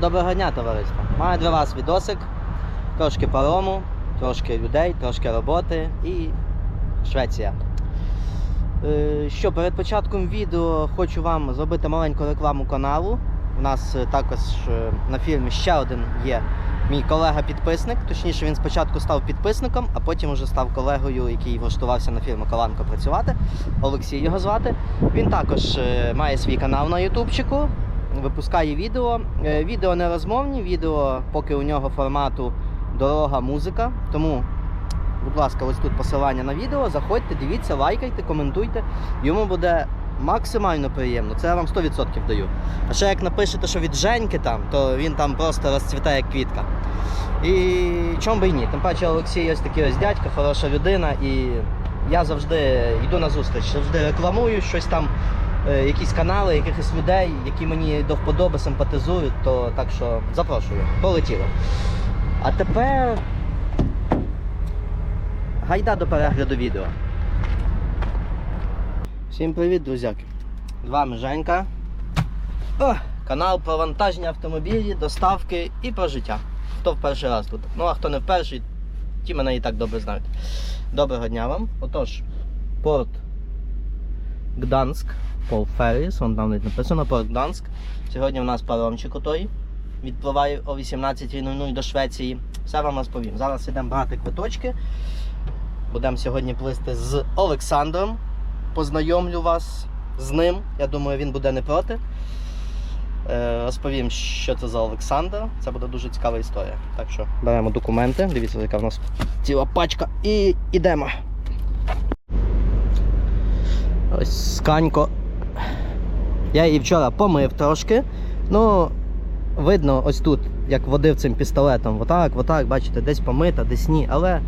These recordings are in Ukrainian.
Доброго дня, товариство. Маю для вас відосик. Трошки парому, трошки людей, трошки роботи і Швеція. Е, Що, перед початком відео хочу вам зробити маленьку рекламу каналу. У нас е, також е, на фільмі ще один є мій колега-підписник. Точніше, він спочатку став підписником, а потім вже став колегою, який влаштувався на фільму Каланко працювати. Олексій його звати. Він також має свій канал на Ютубчику, випускає відео. Е, Відео не розмовні, відео поки у нього формату дорога, музика. Тому, будь ласка, ось тут посилання на відео. Заходьте, дивіться, лайкайте, коментуйте. Йому буде максимально приємно. Це я вам 100% даю. А ще як напишете, що від Женьки там, то він там просто розцвітає квітка. І чому би і ні? Тим паче Олексій ось такий ось дядька, хороша людина, і я завжди йду на зустріч, завжди рекламую щось там, якісь канали, якихось людей, які мені до вподоби симпатизують, то так що запрошую, полетіло. А тепер гайда до перегляду відео. Всім привіт, друзяки! З вами Женька. О, канал про вантажні автомобілі, доставки і про життя. Хто в перший раз тут. Ну а хто не в перший, ті мене і так добре знають. Доброго дня вам. Отож, порт Гданськ, Пол Ферріс, вон там навіть написано порт Гданськ. Сьогодні у нас паромчик отой. Відпливає о 18.00 до Швеції. Все вам розповім. Зараз йдемо брати квиточки. Будемо сьогодні плисти з Олександром. Познайомлю вас з ним. Я думаю, він буде не проти. Е, Розповім, що це за Олександр. Це буде дуже цікава історія. Так що беремо документи. Дивіться, яка в нас ціла пачка. І йдемо. Ось сканько. Я її вчора помив трошки. Ну, видно, ось тут, як водив цим пістолетом. Отак, отак, бачите, десь помита, десь ні. Але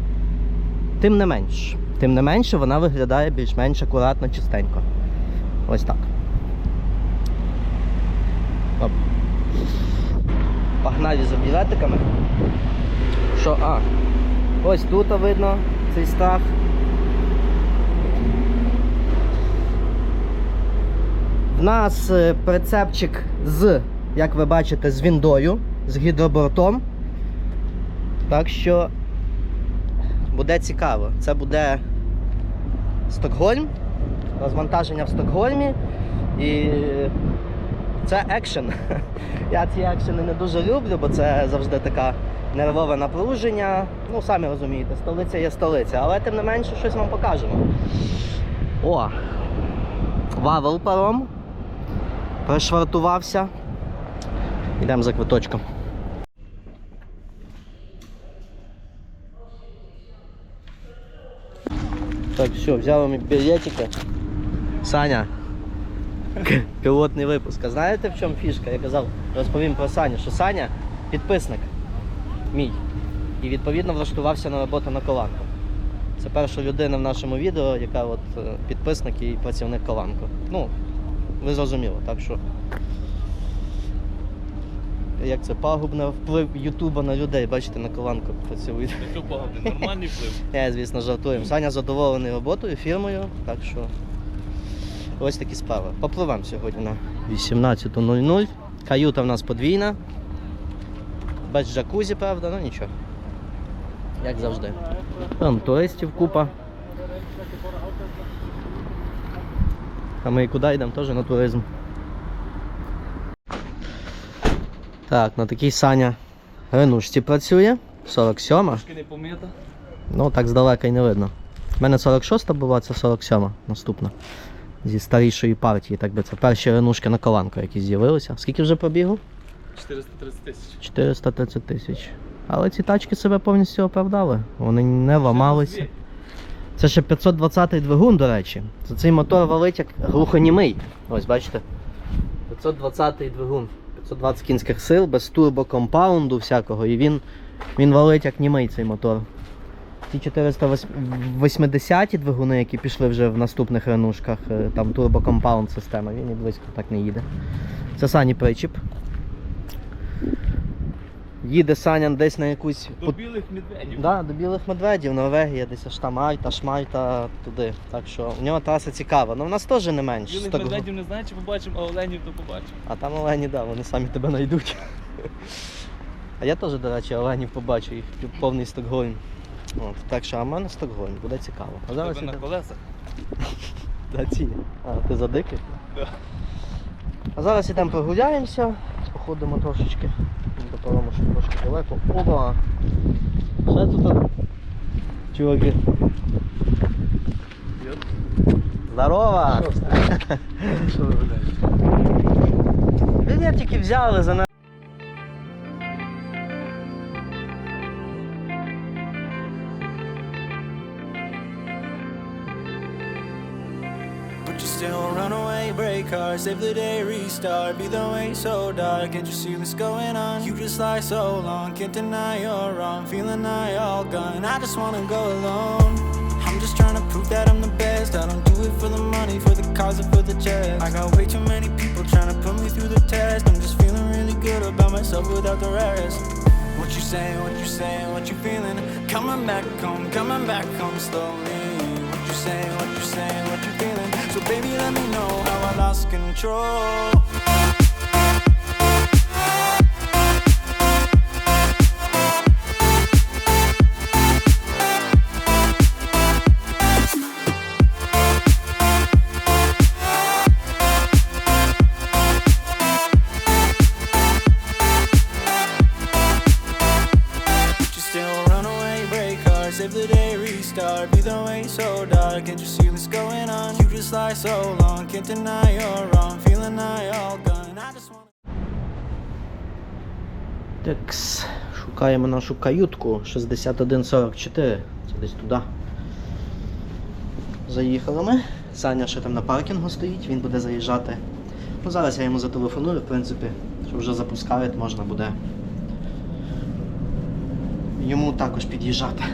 тим не менш. Тим не менше, вона виглядає більш-менш акуратно, чистенько. Ось так. Оп. Погнали за білетиками. Що, а, ось тут видно цей страх. В нас е, прицепчик з, як ви бачите, з віндою, з гідробортом. Так що буде цікаво. Це буде Стокгольм, розвантаження в Стокгольмі. І це екшен. Я ці екшени не дуже люблю, бо це завжди така нервове напруження. Ну, самі розумієте, столиця є столиця, але тим не менше щось вам покажемо. О! Вавел паром. Пришвартувався. Йдемо за квиточком. Так, все, взяли ми білетики. Саня. Пілотний випуск. А знаєте в чому фішка? Я казав, розповім про Саню, що Саня підписник мій. І відповідно влаштувався на роботу на коланку. Це перша людина в нашому відео, яка от е, підписник і працівник коланку. Ну, зрозуміли, так що. Як це пагубний вплив Ютуба на людей, бачите, на коланку працюють. Що погоди, нормальний вплив. Я, звісно, жартуємо. Саня задоволений роботою, фірмою, так що ось такі справи. Попливемо сьогодні на 18.00. Каюта в нас подвійна. Без джакузі, правда, ну нічого. Як завжди. Там туристів купа. А ми куди йдемо? Теж на туризм. Так, на такій Саня Ренушці працює. 47 Трошки не помита. Ну, так здалека й не видно. У мене 46 була, це 47 наступна. Зі старішої партії, так би це перші ренушки на коланку, які з'явилися. Скільки вже пробігу? 430 тисяч. 430 тисяч. Але ці тачки себе повністю оправдали. Вони не ламалися. Це ще 520-й двигун, до речі. Це цей мотор валить як глухонімий. Ось бачите. 520-й двигун. 520 кінських сил, без турбокомпаунду всякого. І він, він валить як німий цей мотор. Ті 480-ті двигуни, які пішли вже в наступних ренушках, е, там турбокомпаунд система, він і близько так не їде. Це Сані причіп. Їде Саня десь на якусь До білих медведів. Да, до білих медведів, Норвегія, десь аж там Альта, Шмальта, туди. Так що у нього траса цікава. Ну в нас теж не менш. Білих Стокгол- медведів не знаю, чи побачимо, а оленів то побачимо. А там олені, да, вони самі тебе знайдуть. А я теж, до речі, оленів побачу їх повний Стокгольм. От, так що, а в мене Стокгольм, буде цікаво. А зараз Тебе на колесах? Да, ці. А, ти за дикий? Да. А зараз йдемо прогуляємося, походимо трошечки. Того, що трошки далеко. Опа! Ще тут. Чуваки. Здорово! Що ви гуляєте? Білетики взяли за hearts, save the day, restart. Be the way so dark, can't you see what's going on? You just lie so long, can't deny you're wrong. Feeling I all gone, I just wanna go alone. I'm just trying to prove that I'm the best. I don't do it for the money, for the cause, or for the chest. I got way too many people trying to put me through the test. I'm just feeling really good about myself without the rest. What you saying, what you saying, what you feeling? Coming back home, coming back home slowly. What you saying, what you saying, what you feeling? So baby, let me know lost control. Шукаємо нашу каютку 6144. Це десь туди. Заїхали ми. Саня ще там на паркінгу стоїть, він буде заїжджати. Ну, зараз я йому зателефоную, в принципі, що вже запускають, можна буде йому також під'їжджати.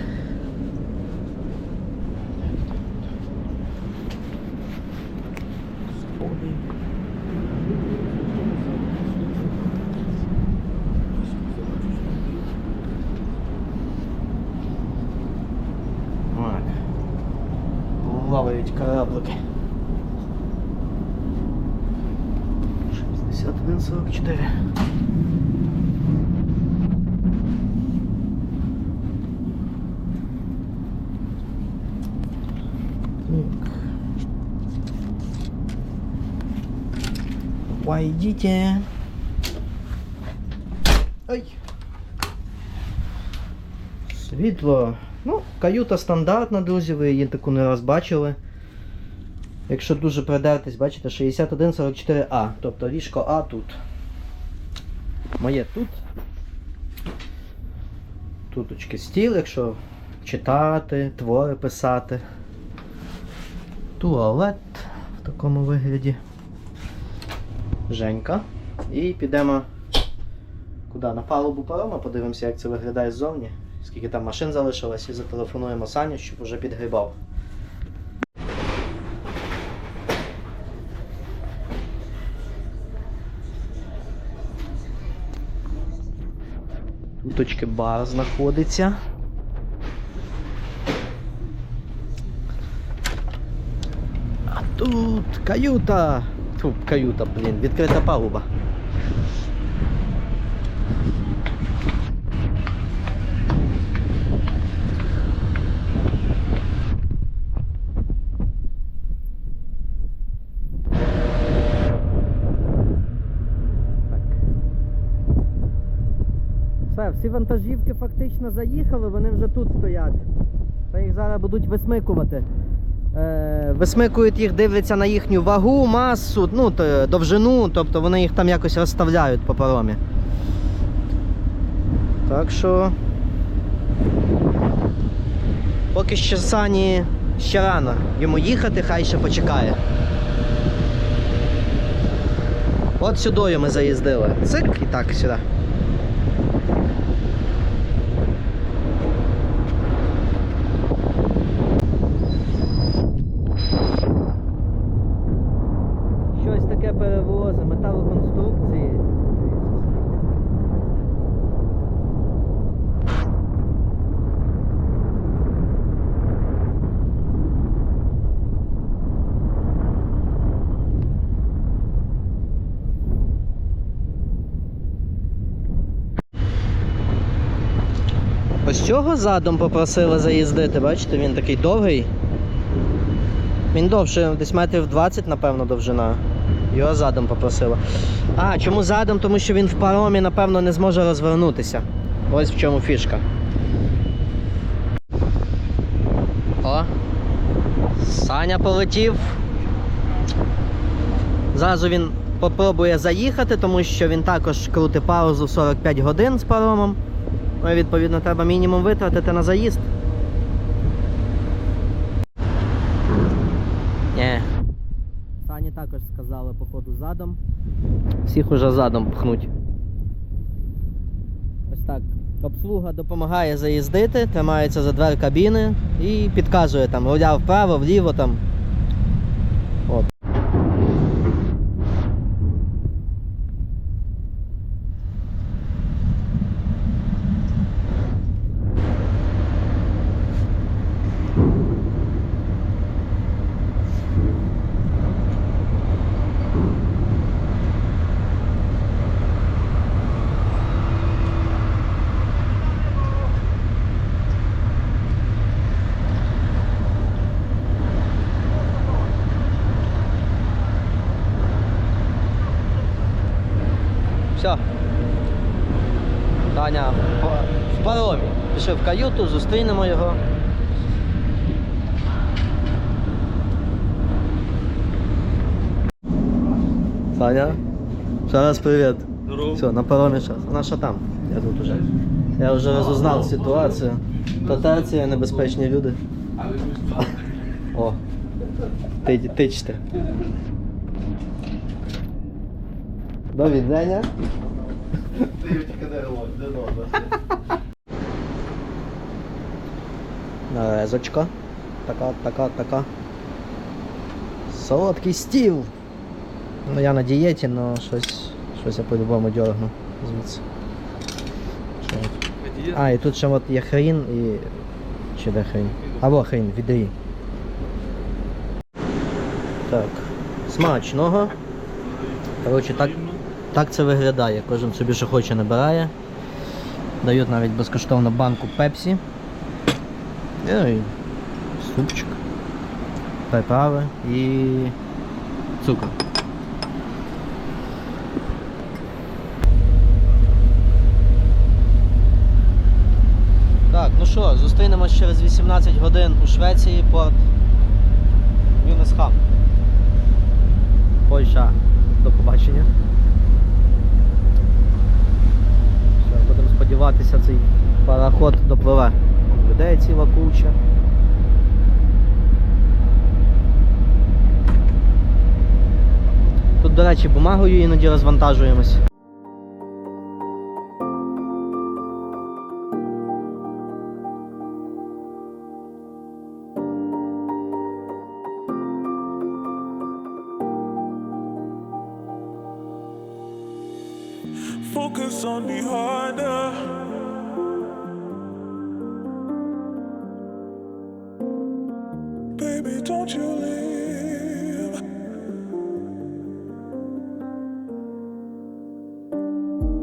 Так. Плавають кораблики. 6144. Так. Пойдите. Ай. Світло. Ну, каюта стандартна, друзі, ви її таку не раз бачили. Якщо дуже придертись, бачите, 6144А. Тобто ліжко А тут. Моє тут. Туточки стіл, якщо читати, твори писати. Туалет в такому вигляді. Женька. І підемо куди? На палубу парома, подивимося, як це виглядає ззовні. Скільки там машин залишилось, і зателефонуємо Саню, щоб уже підгрібав. Туточки бар знаходиться. А тут каюта. Фу, каюта, блін, відкрита палуба. Все, всі вантажівки фактично заїхали, вони вже тут стоять. Та їх зараз будуть висмикувати. Е, висмикують їх, дивляться на їхню вагу, масу, ну, то, довжину, тобто вони їх там якось розставляють по паромі. Так що. Поки що Сані ще рано. Йому їхати, хай ще почекає. От сюди ми заїздили. Цик і так сюди. Щось таке перевози, металоконструкції. Дивіться скільки. Цього задом попросили заїздити, бачите, він такий довгий. Він довше, десь метрів 20, напевно, довжина. Його задом попросила. А, чому задом? Тому що він в паромі, напевно, не зможе розвернутися. Ось в чому фішка. О! Саня полетів. Зразу він попробує заїхати, тому що він також крутить паузу в 45 годин з паромом. Ну відповідно треба мінімум витратити на заїзд. Ні. Сані також сказали, походу, задом. Всіх уже задом пхнуть. Ось так. Обслуга допомагає заїздити, тримається за двері кабіни і підказує там, руля вправо, вліво там. От. Все. Таня в па- в паромі. В каюту, зустрінемо його. Саня. Ще раз привіт. Все, на паромі зараз. Вона ще там. Я тут уже. Я вже розузнав ситуацію. Татарці небезпечні люди. О. Ти, тичте. До відзення. Нарезочка. Така, така, така. Солодкий стіл. Ну я на дієті, але щось, щось я по-любому дергну звідси. А, і тут ще от є хрін і. Чи де хрін? Або хрін, відрі. Так. Смачного. Коротше, так, так це виглядає. Кожен собі що хоче набирає. Дають навіть безкоштовно банку пепсі. Ну і супчик. Приправи і цукор. Так, ну що, зустрінемось через 18 годин у Швеції, порт Юнесхам. Польща. До побачення. Будемо сподіватися, цей пароход допливе. Людей ціла куча. Тут, до речі, бумагою іноді розвантажуємось.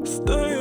Stay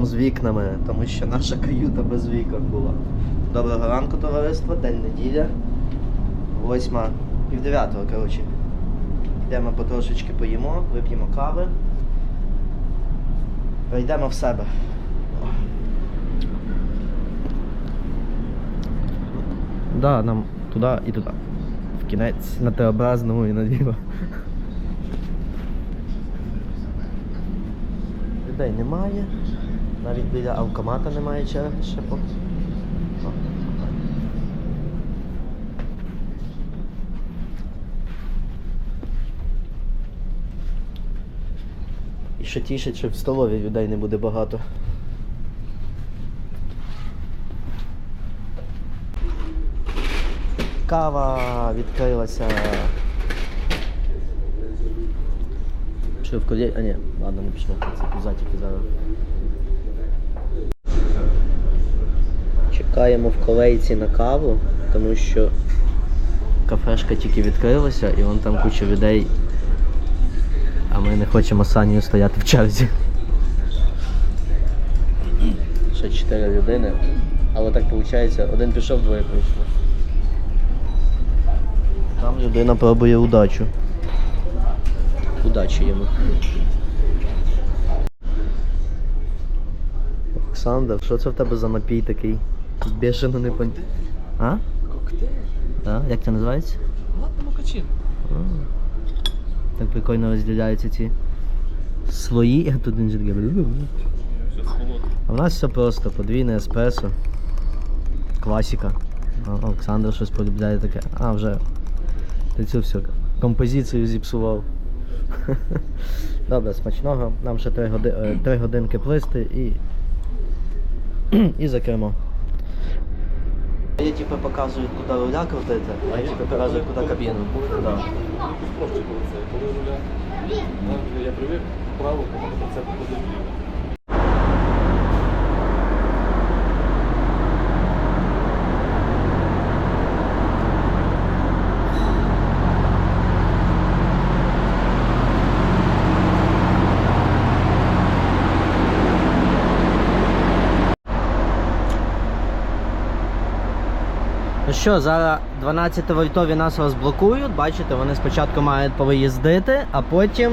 Паром з вікнами, тому що наша каюта без вікон була. Доброго ранку, товариство, день неділя. Восьма, пів дев'ятого, коротше. Йдемо потрошечки поїмо, вип'ємо кави. Прийдемо в себе. Да, нам туди і туди. В кінець на Т-образному і наліво. Людей немає. Навіть біля автомата немає черги ще поки. І що тішить, що в столові людей не буде багато. Кава відкрилася. Що в колі... А ні, ладно, не пішло. Це пузатики зараз. Чекаємо в колейці на каву, тому що кафешка тільки відкрилася і вон там куча людей. А ми не хочемо з Санєю стояти в черзі. Ще 4 людини. Але так виходить, один пішов, двоє прийшло. Там людина пробує удачу. Удачі йому. Олександр, що це в тебе за напій такий? Бешено не пон... А? Коктейль? Так? Як це називається? Ладно, макачин. Так прикольно розділяються ці слої, а тут він холодно. А в нас все просто, подвійне еспресо. Класіка. А, Олександр щось полюбляє таке. А, вже. Ти цю всю композицію зіпсував. Добре, смачного. Нам ще 3, е, три годинки плисти і. і за кермо. Я типу показую, куди руля крутити, а я типу показую, куди кабіну. Да. Коли руля. Я привик вправо, коли це буде вліво. Що, зараз 12 вольтові нас розблокують. Бачите, вони спочатку мають повиїздити, а потім.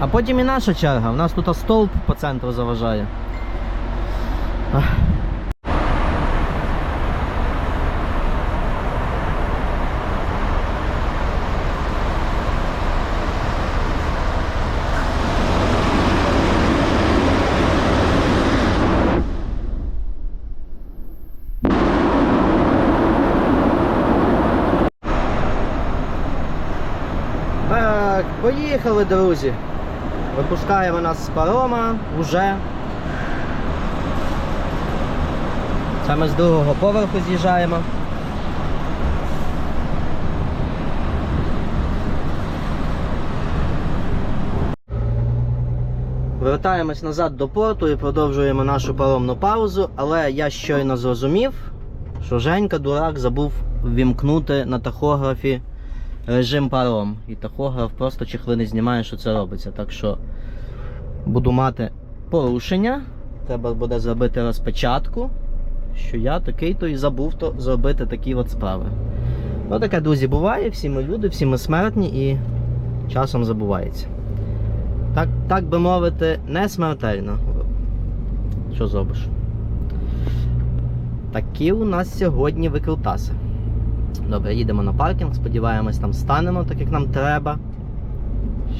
А потім і наша черга. У нас тут стовп по центру заважає. Ах. Так, поїхали, друзі. Випускаємо нас з парома уже. Це ми з другого поверху з'їжджаємо. Вертаємось назад до порту і продовжуємо нашу паромну паузу, але я щойно зрозумів, що Женька дурак забув ввімкнути на тахографі режим паром. І тахограф просто чехли не знімає, що це робиться. Так що буду мати порушення. Треба буде зробити розпечатку. Що я такий-то і забув то зробити такі от справи. Ну таке, друзі, буває, всі ми люди, всі ми смертні і часом забувається. Так, так би мовити, не смертельно. Що зробиш? Такі у нас сьогодні викрутаси. Добре, їдемо на паркінг, сподіваємось, там станемо так, як нам треба.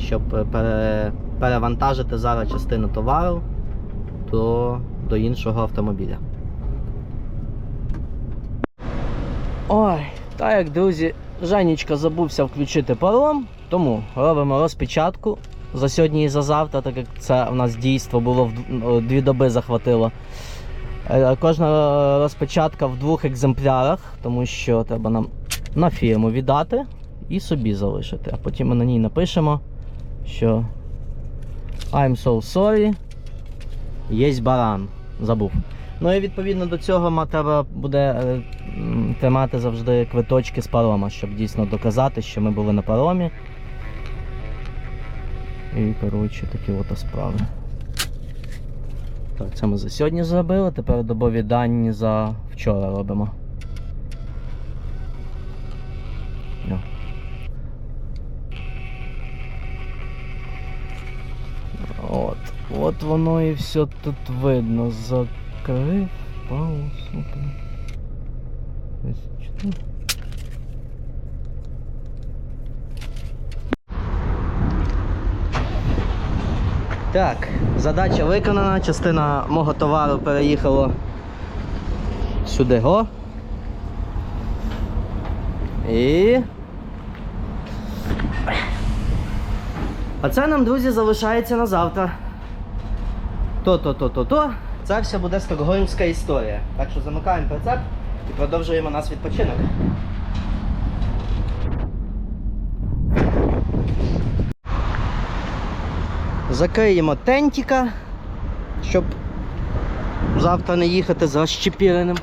Щоб е, пере, перевантажити зараз частину товару до, до іншого автомобіля. Ой, так як, друзі, Женечка забувся включити паром, тому робимо розпечатку за сьогодні і за завтра, так як це у нас дійство було в дві доби захватило. Е, Кожна розпечатка в двох екземплярах, тому що треба нам на фірму віддати і собі залишити. А потім ми на ній напишемо, що I'm so sorry. Єсть баран. Забув. Ну і відповідно до цього треба буде е, тримати завжди квиточки з парома, щоб дійсно доказати, що ми були на паромі. І, коротше, такі от справи. Так, це ми за сьогодні зробили, тепер добові дані за вчора робимо. От, от воно і все тут видно. Закрив, паузу. Ось чотири. Так, задача виконана, частина мого товару переїхала сюди го. І. А це нам, друзі, залишається на завтра. То-то-то-то-то. Це все буде стокгольмська історія. Так що замикаємо прицеп і продовжуємо наш відпочинок. Закриємо тентіка, щоб завтра не їхати з розчепіреним.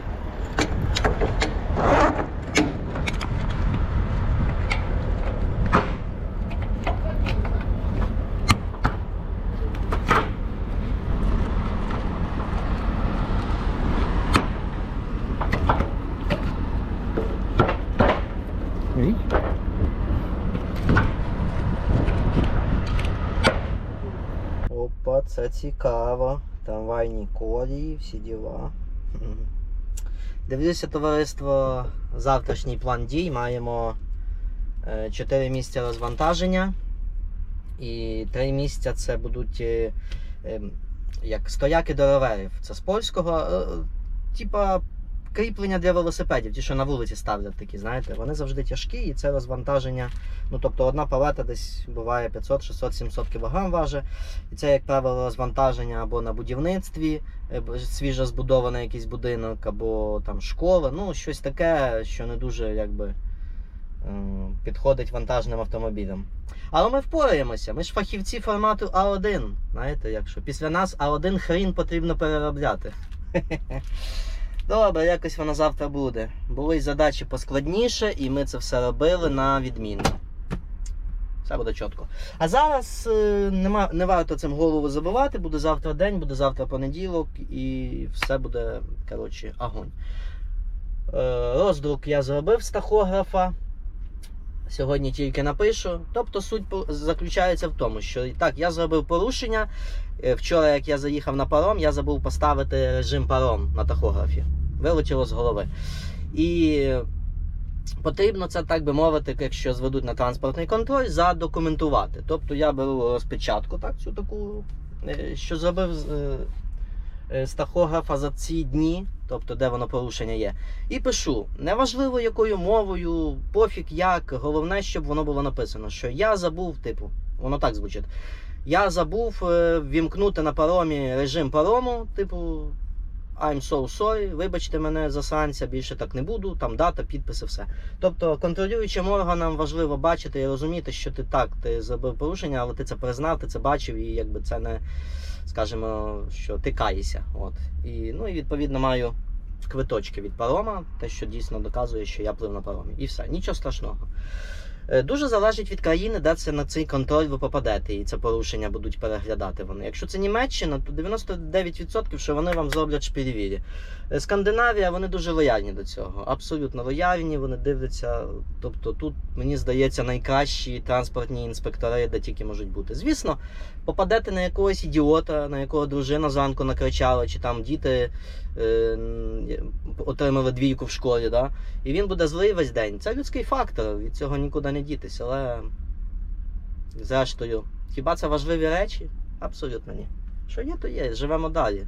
Ой. Опа, це цікаво. Трамвайні колії, всі діла. Дивлюся, товариство, завтрашній план дій. Маємо 4 місця розвантаження. І 3 місця це будуть е, ем, як стояки до роверів. Це з польського. е, Типа кріплення для велосипедів, ті, що на вулиці ставлять такі, знаєте, вони завжди тяжкі, і це розвантаження. Ну, тобто одна палета десь буває 500, 600, 700 кг важить. І це, як правило, розвантаження або на будівництві, е, свіжо збудований якийсь будинок, або там школа. Ну, щось таке, що не дуже якби е, підходить вантажним автомобілям. Але ми впораємося. Ми ж фахівці формату А1. Знаєте, якщо після нас А1 хрін потрібно переробляти. Добре, якось воно завтра буде. Були задачі поскладніше, і ми це все робили на відмінно. Все буде чітко. А зараз е, нема, не варто цим голову забивати. Буде завтра день, буде завтра понеділок, і все буде, коротше, огонь. Е, роздрук я зробив з тахографа. Сьогодні тільки напишу. Тобто суть заключається в тому, що так, я зробив порушення. Е, Вчора, як я заїхав на паром, я забув поставити режим паром на тахографі. Вилетіло з голови. І потрібно це, так би мовити, якщо зведуть на транспортний контроль, задокументувати. Тобто я беру розпечатку, так, цю таку, е, що зробив з, е, е, з тахографа за ці дні, тобто де воно порушення є. І пишу: неважливо якою мовою, пофіг як, головне, щоб воно було написано, що я забув, типу, воно так звучить. Я забув вімкнути на паромі режим парому, типу. I'm so sorry, вибачте мене засранця, більше так не буду, там дата, підписи, все. Тобто контролюючим органам важливо бачити і розуміти, що ти так, ти зробив порушення, але ти це признав, ти це бачив, і якби це не, скажімо, що ти каєшся. От. І, ну і відповідно маю квиточки від парома, те, що дійсно доказує, що я плив на паромі. І все, нічого страшного. Е, Дуже залежить від країни, де це на цей контроль ви попадете, і це порушення будуть переглядати вони. Якщо це Німеччина, то 99% що вони вам зроблять шпірівірі. Е, Скандинавія, вони дуже лояльні до цього. Абсолютно лояльні, вони дивляться. Тобто тут, мені здається, найкращі транспортні інспектори, де тільки можуть бути. Звісно, попадете на якогось ідіота, на якого дружина зранку накричала, чи там діти е, отримали двійку в школі. Да? І він буде злий весь день. Це людський фактор, від цього нікуди не дітися. Але зрештою, хіба це важливі речі? Абсолютно ні. Що є, то є, живемо далі.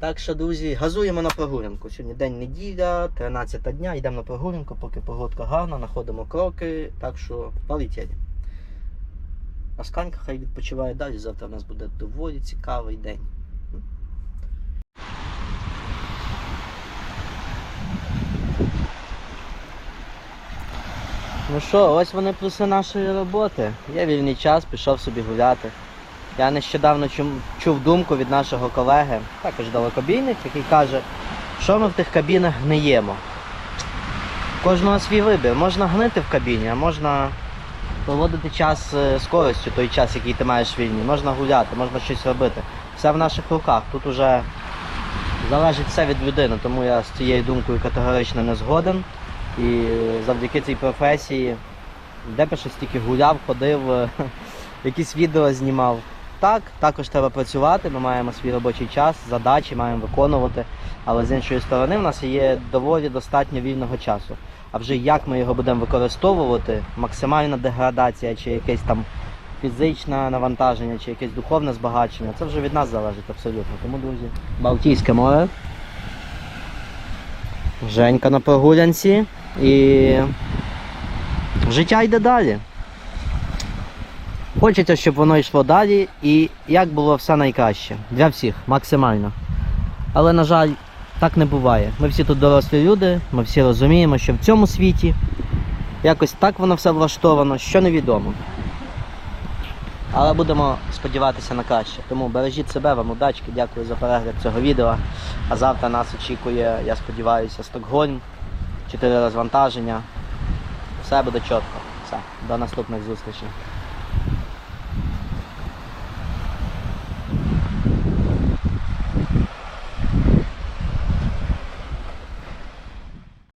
Так що, друзі, газуємо на прогулянку. Сьогодні день неділя, 13 дня, йдемо на прогулянку, поки погодка гарна, знаходимо кроки. Так що полетіли. А сканька хай відпочиває далі. Завтра у нас буде доволі цікавий день. Ну що, ось вони плюси нашої роботи. Є вільний час, пішов собі гуляти. Я нещодавно чув, чув думку від нашого колеги, також далекобійник, який каже, що ми в тих кабінах гниємо. Кожного свій вибір. Можна гнити в кабіні, а можна проводити час е, з користю, той час, який ти маєш вільний. Можна гуляти, можна щось робити. Все в наших руках. Тут уже залежить все від людини, тому я з цією думкою категорично не згоден. І завдяки цій професії, де би щось тільки гуляв, ходив, е, якісь відео знімав. так, також треба працювати. Ми маємо свій робочий час, задачі маємо виконувати. Але з іншої сторони, в нас є доволі достатньо вільного часу. А вже як ми його будемо використовувати, максимальна деградація чи якесь там фізичне навантаження, чи якесь духовне збагачення, це вже від нас залежить абсолютно. Тому, друзі, Балтійське море. Женька на прогулянці і життя йде далі. Хочеться, щоб воно йшло далі і як було все найкраще. Для всіх, максимально. Але, на жаль, так не буває. Ми всі тут дорослі люди, ми всі розуміємо, що в цьому світі якось так воно все влаштовано, що невідомо. Але будемо сподіватися на краще. Тому бережіть себе, вам удачки, дякую за перегляд цього відео. А завтра нас очікує, я сподіваюся, Стокгольм, 4 розвантаження. Все буде чітко. Все, до наступних зустрічей.